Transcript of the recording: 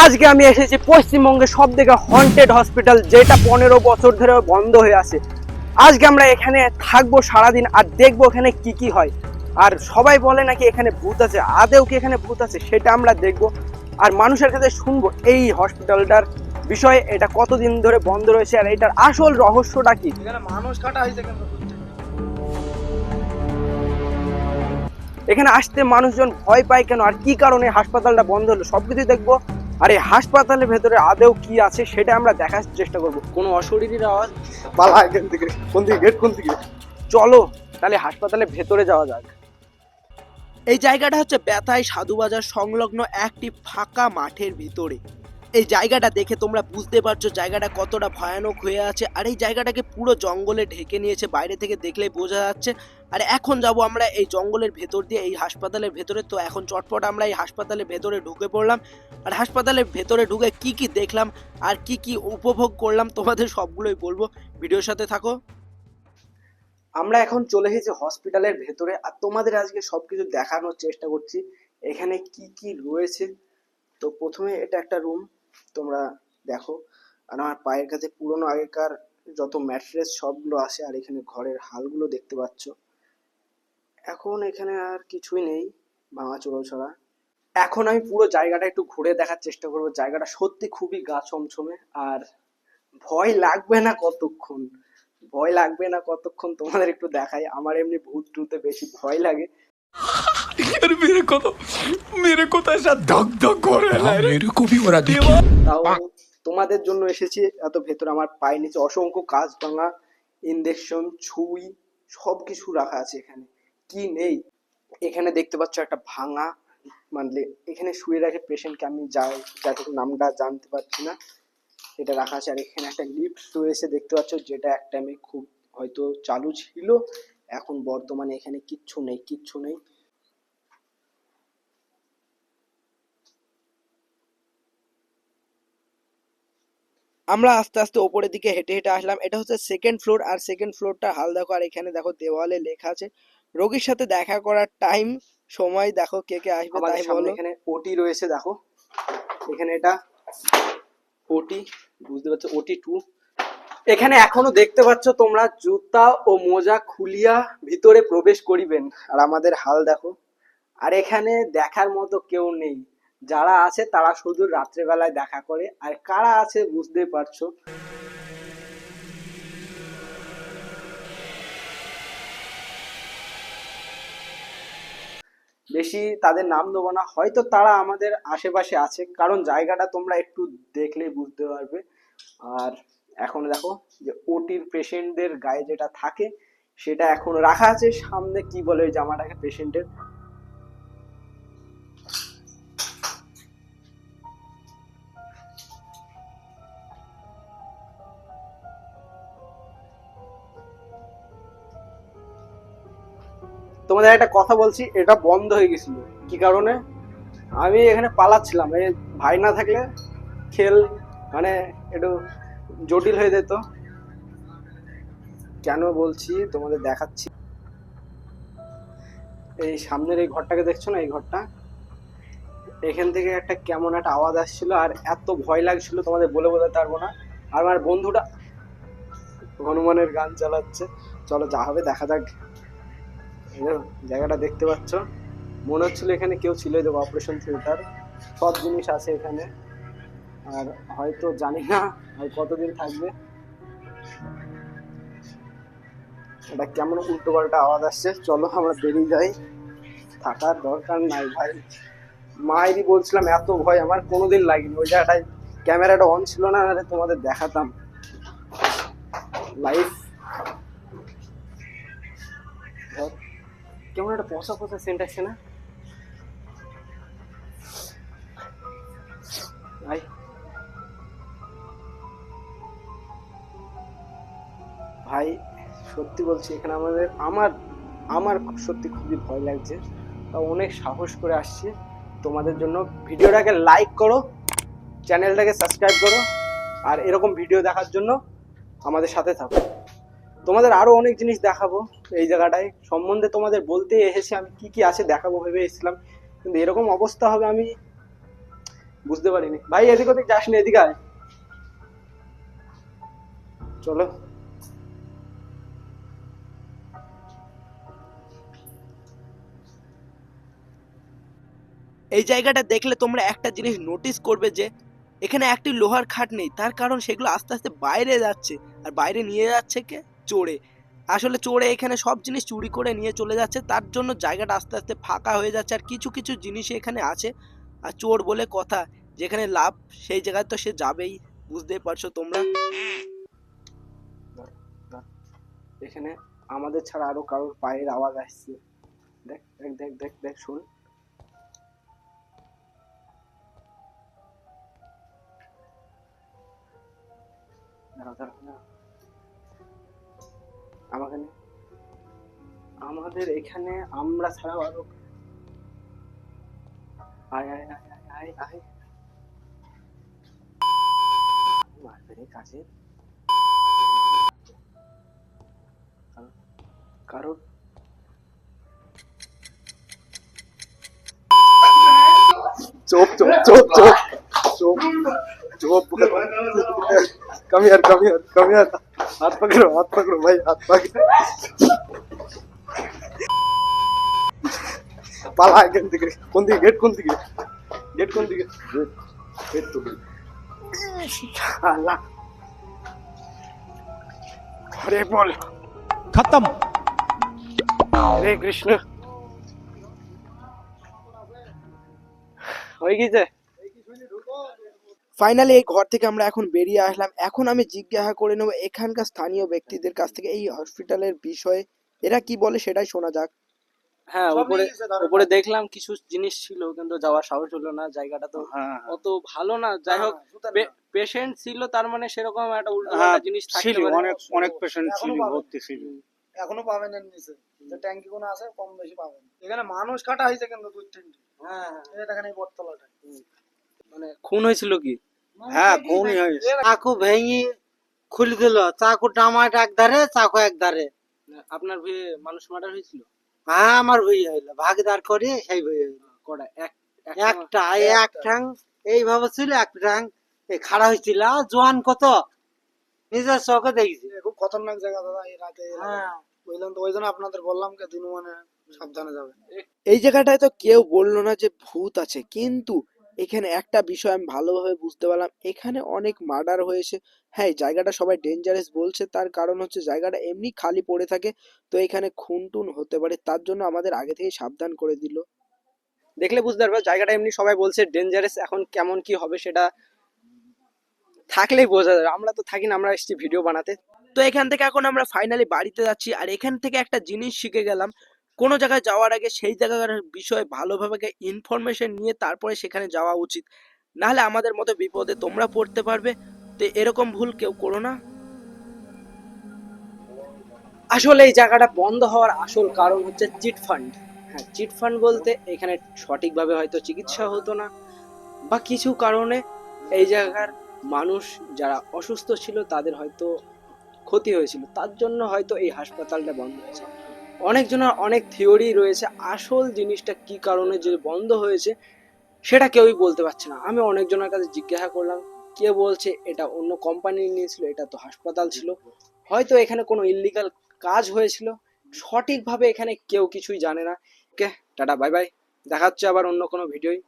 আজকে আমি এসেছি পশ্চিমবঙ্গের সব থেকে হন্টেড হসপিটাল যেটা পনেরো বছর ধরে বন্ধ হয়ে আছে। আজকে আমরা এখানে থাকব সারাদিন আর দেখব এখানে কি কি হয়। আর সবাই বলে নাকি এখানে ভূত আছে আদেও কি এখানে ভূত আছে সেটা আমরা দেখব। আর মানুষের কাছে শুনব এই হসপিটালটার বিষয়ে এটা কতদিন ধরে বন্ধ রয়েছে আর এটার আসল রহস্যটা কি? এখানে মানুষ কাটা হয়েছে এখানে আসতে মানুষজন ভয় পায় কেন? আর কি কারণে হাসপাতালটা বন্ধ হলো? সবকিছু দেখব। আর এই হাসপাতালের ভেতরে আদেও কি আছে সেটা আমরা দেখার চেষ্টা করব। কোনো অশরীরীর আওয়াজ? পালা এখান থেকে কোন দিকে গেট কোন দিকে? চলো তাহলে হাসপাতালের ভেতরে যাওয়া যাক। এই জায়গাটা হচ্ছে ব্যথায় সাধুবাজার সংলগ্ন একটি ফাঁকা মাঠের ভিতরে। এই জায়গাটা দেখে তোমরা বুঝতে পারছ জায়গাটা কতটা ভয়ানক হয়ে আছে। আর এই জায়গাটাকে পুরো জঙ্গলে ঢেকে নিয়েছে, বাইরে থেকে দেখলেই বোঝা যাচ্ছে। আর এখন যাব আমরা এই জঙ্গলের ভেতর দিয়ে, এই হাসপাতালের ভেতরে। তো এখন চটপট আমরা এই হাসপাতালের ভেতরে ঢুকে পড়লাম। আর হাসপাতালের ভেতরে ঢুকে কি কি দেখলাম আর কি কি উপভোগ করলাম, তোমাদের সবগুলোই বলব। ভিডিওর সাথে থাকো। আমরা এখন চলে এসেছি হসপিটালের ভেতরে। আর তোমাদের আজকে সবকিছু দেখানোর চেষ্টা করছি। এখানে কি কি রয়েছে? তো প্রথমে এটা একটা রুম। তোমরা দেখো। আর আমার পায়ের কাছে পুরনো আগেকার যত ম্যাট্রেস সবগুলো আছে আর এখানে ঘরের হালগুলো দেখতে পাচ্ছ। এখন এখানে আর কিছুই নেই, ভাঙা চোরো ছড়া। এখন আমি পুরো জায়গাটা একটু ঘুরে দেখার চেষ্টা করব। জায়গাটা সত্যি খুবই গা ছমছমে, আর ভয় লাগবে না কতক্ষণ? ভয় লাগবে না কতক্ষণ? তোমাদের একটু দেখাই। আমার এমনি ভূত টুতে বেশি ভয় লাগে। यार मेरे को तो मेरे को तो ऐसा धक धक हो रहा है ना रे। मेरे को भी हो रहा था তাও তোমাদের জন্য এসেছি এত ভেতরে আমার পায়ের নিচে অসংখ্য কাজ ভাঙা ইঞ্জেকশন ছুই সব কিছু রাখা আছে এখানে কি নেই এখানে দেখতে পাচ্ছ একটা ভাঙা মানে এখানে শুয়ে রাখে পেশেন্টকে আমি যাই যাতে নামটা জানতে পারছি না এটা রাখা আছে আর এখানে একটা লিফট রয়েছে দেখতে পাচ্ছ যেটা এক টাইমে খুব হয়তো চালু ছিল এখন বর্তমানে এখানে কিচ্ছু নেই কিচ্ছু নেই আমরা আস্তে আস্তে ওপরের দিকে হেঁটে হেঁটে আসলাম। এটা হচ্ছে সেকেন্ড ফ্লোর আর সেকেন্ড ফ্লোরটা হাল দেখো আর এখানে দেখো দেওয়ালে লেখা আছে রোগীর সাথে দেখা করার টাইম সময় দেখো কে কে আসবে তাই বলো। এখানে ওটি রয়েছে দেখো। এখানে এটা ওটি বুঝতে পারছ? ওটি টু এখানে এখনও দেখতে পাচ্ছ তোমরা জুতা ও মোজা খুলিয়া ভিতরে প্রবেশ করিবেন। আর আমাদের হাল দেখো। আর এখানে দেখার মতো কেউ নেই। যারা আছে তারা শুধু রাত্রেবেলায় দেখা করে, আর কারা আছে বুঝতেই পারছ। বেশি তাদের নাম দেবো না, হয়তো তারা আমাদের আশেপাশে আছে, কারণ জায়গাটা তোমরা একটু দেখলেই বুঝতে পারবে। আর এখন দেখো যে ওটির পেশেন্টদের গায়ে যেটা থাকে, সেটা এখন রাখা আছে, সামনে কি বলে ওই জামাটাকে পেশেন্টের তোমাদের একটা কথা বলছি, এটা বন্ধ হয়ে গেছিল। কি কারণে? আমি এখানে পালাচ্ছিলাম। এই ভাই না থাকলে খেল মানে একটু জটিল হয়ে যেত। কেন বলছি? তোমাদের দেখাচ্ছি। এই সামনের এই ঘরটাকে দেখছ না? এই ঘরটা? এখান থেকে একটা কেমন একটা আওয়াজ আসছিল আর এত ভয় লাগছিল তোমাদের বলে বোঝাতে পারব না। আর আমার বন্ধুটা হনুমানের গান চালাচ্ছে। চলো যা হবে, দেখা যাক। জায়গাটা দেখতে পাচ্ছ। মনে হচ্ছিল এখানে কেউ ছিল দেখো অপারেশন থিয়েটার সব জিনিস আছে এখানে। আর হয়তো জানি না আর কতদিন থাকবে। এটা কেমন উল্টো পাল্টা আওয়াজ আসছে? চলো আমরা বেরিয়ে যাই। থাকার দরকার নাই ভাই। মায়েরই বলছিলাম, এত ভয় আমার কোনোদিন লাগেনি। ওই জায়গাটায় ক্যামেরাটা অন ছিল না, নাহলে তোমাদের দেখাতাম। লাইফ কেমন একটা পচা পচা সেন্ট আসছে না ভাই ভাই, সত্যি বলছি, এখানে আমাদের, আমার আমার সত্যি খুবই ভয় লাগছে। তা অনেক সাহস করে আসছি। তোমাদের জন্য ভিডিওটাকে লাইক করো চ্যানেলটাকে সাবস্ক্রাইব করো, আর এরকম ভিডিও দেখার জন্য আমাদের সাথে থাকো। তোমাদের আরও অনেক জিনিস দেখাবো এই জায়গাটায়। সম্বন্ধে তোমাদের বলতে এসেছি আমি কি কি আছে দেখাবো, ভেবে এসেছিলাম। কিন্তু এরকম অবস্থা হবে আমি বুঝতে পারিনি। ভাই, এদিক ওদিক যাস না, এদিকে আয়। চলো। এই জায়গাটা দেখলে তোমরা একটা জিনিস নোটিস করবে যে, এখানে একটি লোহার খাট নেই। তার কারণ সেগুলো আস্তে আস্তে বাইরে যাচ্ছে। আর বাইরে নিয়ে যাচ্ছে কে? চোরে। আসলে চোরে এখানে সব জিনিস চুরি করে নিয়ে চলে যাচ্ছে তার জন্য জায়গাটা আস্তে আস্তে ফাঁকা হয়ে যাচ্ছে আর কিছু কিছু জিনিস এখানে আছে। আর চোর বলে কথা যেখানে লাভ সেই জায়গায় তো সে যাবেই বুঝতেই পারছ তোমরা? এখানে আমাদের ছাড়া আরও কারোর পায়ের আওয়াজ আসছে। দেখ দেখ দেখ দেখ দেখ শুন। দাঁড়াও, দাঁড়াও। আমাকে আমাদের এখানে আমরা ছাড়াও আরও আয় আয় আয় আয় আয় মারবে কাছে কারণ চোপ চোপ চোপ চোপ। চোপ চোপ। कम यार कम यार कम यार हाथ पकड़ो हाथ पकड़ो भाई हाथ पकड़ो। पाला गेट दिख रही। कौन दिख गेट कौन दिखे गेट कौन दिख गेट गेट तो गेट अरे बोल। खत्म। अरे कृष्ण। हो गई ফাইনালি এই ঘর থেকে আমরা এখন বেরিয়ে আসলাম। এখন আমি জিজ্ঞাসা করে নেব এখানকার স্থানীয় ব্যক্তিদের কাছ থেকে এই হসপিটালের বিষয়ে। এরা কি বলে সেটাই শোনা যাক। হ্যাঁ উপরে উপরে দেখলাম কিছু জিনিস ছিল কিন্তু যাওয়ার সাহস হলো না। জায়গাটা তো অত ভালো না। যাই হোক পেশেন্ট ছিল তার মানে সেরকম একটা উল্টো জিনিস পারে। অনেক অনেক পেশেন্ট ছিল ভর্তি ছিল। এখনও পাবেন এর নিচে যে ট্যাঙ্কি কোনো আছে কম বেশি পাবেন। এখানে মানুষ কাটা হয়েছে কিন্তু দুই তিনটে হ্যাঁ। দেখেন এই বটতলাটা মানে খুন হয়েছিল কি? হ্যাঁ খুনই হয়েছে চাকু ভেঙে খুলে দিল চাকু টামাট এক ধারে চাকু এক ধারে। আপনার ভয়ে মানুষ মার্ডার হয়েছিল? হ্যাঁ আমার হইল। ভাগদার করে সেই হইল। কটা? এক একটা এক ঠাং এইভাবে ছিল এক ঠাং খাড়া হয়েছিল জোয়ান কত? নিজের চোখে দেখছি। খুব খতরনাক জায়গা দাদা এই রাতে হ্যাঁ। বুঝলাম তো ওই জন্য আপনাদের বললাম কে দিন মানে সাবধানে যাবে। এই জায়গাটায় তো কেউ বলল না যে ভূত আছে কিন্তু এখানে একটা বিষয় আমি ভালোভাবে বুঝতে পারলাম। এখানে অনেক মার্ডার হয়েছে। হ্যাঁ জায়গাটা সবাই ডেঞ্জারাস বলছে। তার কারণ হচ্ছে জায়গাটা এমনি খালি পড়ে থাকে। তো এখানে খুন টুন হতে পারে। তার জন্য আমাদের আগে থেকে সাবধান করে দিল। দেখলে বুঝতে পারবে, জায়গাটা এমনি সবাই বলছে ডেঞ্জারাস এখন কেমন কি হবে সেটা থাকলেই বোঝা যাবে। আমরা তো থাকি না, আমরা এসেছি ভিডিও বানাতে। তো এখান থেকে এখন আমরা ফাইনালি বাড়িতে যাচ্ছি। আর এখান থেকে একটা জিনিস শিখে গেলাম। কোনো জায়গায় যাওয়ার আগে সেই জায়গার বিষয়ে ভালোভাবে ইনফরমেশন নিয়ে তারপরে সেখানে যাওয়া উচিত। নাহলে আমাদের মতো বিপদে তোমরা পড়তে পারবে। তো এরকম ভুল কেউ করো না। আসলে এই জায়গাটা বন্ধ হওয়ার আসল কারণ হচ্ছে চিট ফান্ড। হ্যাঁ চিট ফান্ড বলতে এখানে সঠিকভাবে হয়তো চিকিৎসা হতো না। বা কিছু কারণে এই জায়গার মানুষ যারা অসুস্থ ছিল তাদের হয়তো ক্ষতি হয়েছিল। তার জন্য হয়তো এই হাসপাতালটা বন্ধ হয়েছে। অনেকজনের অনেক থিওরি রয়েছে। আসল জিনিসটা কি কারণে যে বন্ধ হয়েছে, সেটা কেউই বলতে পারছে না। আমি অনেকজনের কাছে জিজ্ঞাসা করলাম, কে বলছে? এটা অন্য কোম্পানি নিয়েছিল, এটা তো হাসপাতাল ছিল। হয়তো এখানে কোনো ইলিগাল কাজ হয়েছিল। সঠিকভাবে এখানে কেউ কিছুই জানে না। কে টাটা বাই বাই দেখা হচ্ছে আবার অন্য কোনো ভিডিওই